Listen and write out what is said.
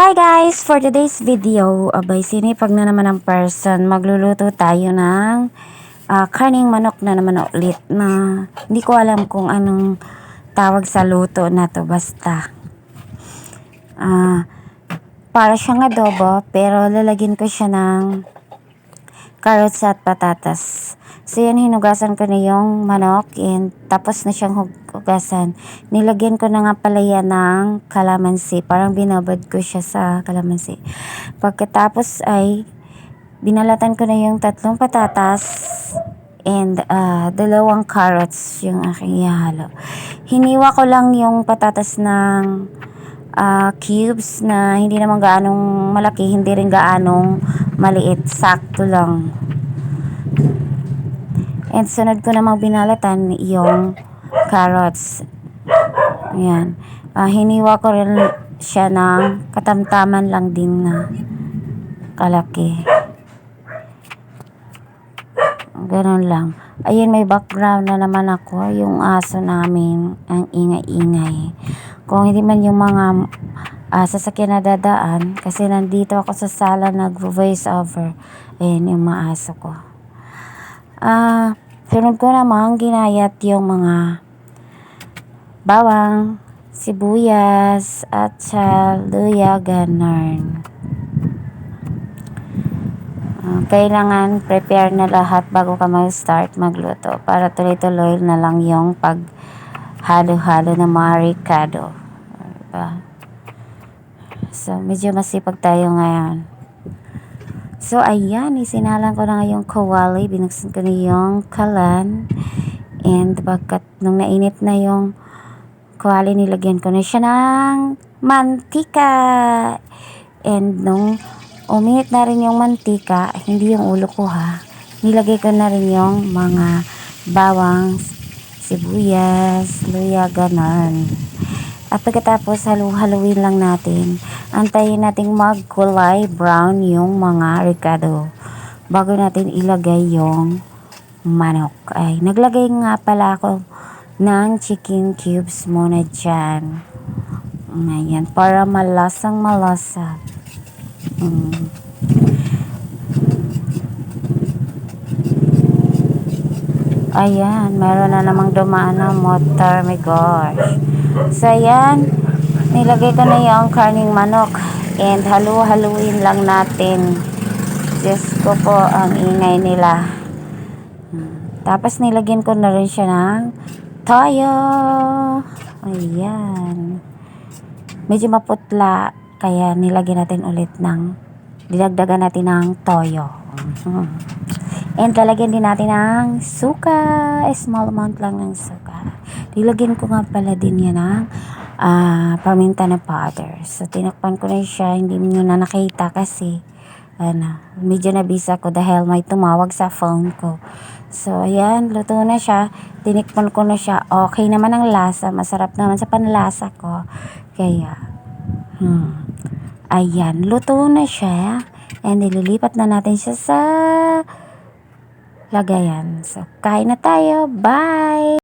Hi guys! For today's video, abay sinipag na naman ang person. Magluluto tayo ng ah, karning manok na naman ulit na hindi ko alam kung anong tawag sa luto na to. Basta. Ah, para siyang adobo pero lalagyan ko siya ng carrots at patatas. So yan, hinugasan ko na yung manok and tapos na siyang hug- hugasan. Nilagyan ko na nga pala yan ng kalamansi. Parang binabad ko siya sa kalamansi. Pagkatapos ay binalatan ko na yung tatlong patatas and ah, dalawang carrots yung aking ihalo. Hiniwa ko lang yung patatas ng ah, cubes na hindi naman gaanong malaki, hindi rin gaanong maliit. Sakto lang. And sunod ko namang binalatan yung carrots. Ayan. Ah, hiniwa ko rin siya ng katamtaman lang din na kalaki. Ganun lang. Ayun, may background na naman ako. Yung aso namin, ang ingay-ingay. Kung hindi man yung mga ah, sasakyan na dadaan, kasi nandito ako sa sala nag-voice over. Ayun, yung mga aso ko. Ah, sunod ko namang ginayat yung mga bawang, sibuyas, at luya, ganun. Ah, kailangan prepare na lahat bago ka mag-start magluto para tuloy-tuloy na lang yung pag halo-halo ng mga ricado. Diba? So, medyo masipag tayo ngayon. So, ayan, isinalang ko na nga yung kawali, binuksan ko na yung kalan, and pagkat nung nainit na yung kawali, nilagyan ko na siya ng mantika. And nung uminit na rin yung mantika, hindi yung ulo ko ha, nilagay ko na rin yung mga bawang, sibuyas, luya, ganon. At pagkatapos halu-haluin lang natin, antayin nating magkulay brown yung mga ricado bago natin ilagay yung manok. Ay, naglagay nga pala ako ng chicken cubes muna dyan. Ayan, para malasang malasa. Mm. Ayan, meron na namang dumaan na motor. My gosh. So, ayan. Nilagay ko na yung karning manok. And halu-haluin lang natin. Diyos ko po ang ingay nila. Tapos nilagyan ko na rin siya ng toyo. Ayan. Medyo maputla. Kaya nilagyan natin ulit ng dilagdagan natin ng toyo. And lalagyan din natin ng suka. A small amount lang ng suka. Nilagyan ko nga pala din yan ng ah, paminta na powder. So, tinakpan ko na siya. Hindi mo na nakita kasi ano, medyo nabisa ko dahil may tumawag sa phone ko. So, ayan, luto na siya. Tinikman ko na siya. Okay naman ang lasa. Masarap naman sa panlasa ko. Kaya, hmm. Ayan, luto na siya. And nililipat na natin siya sa lagayan. So, kain na tayo. Bye!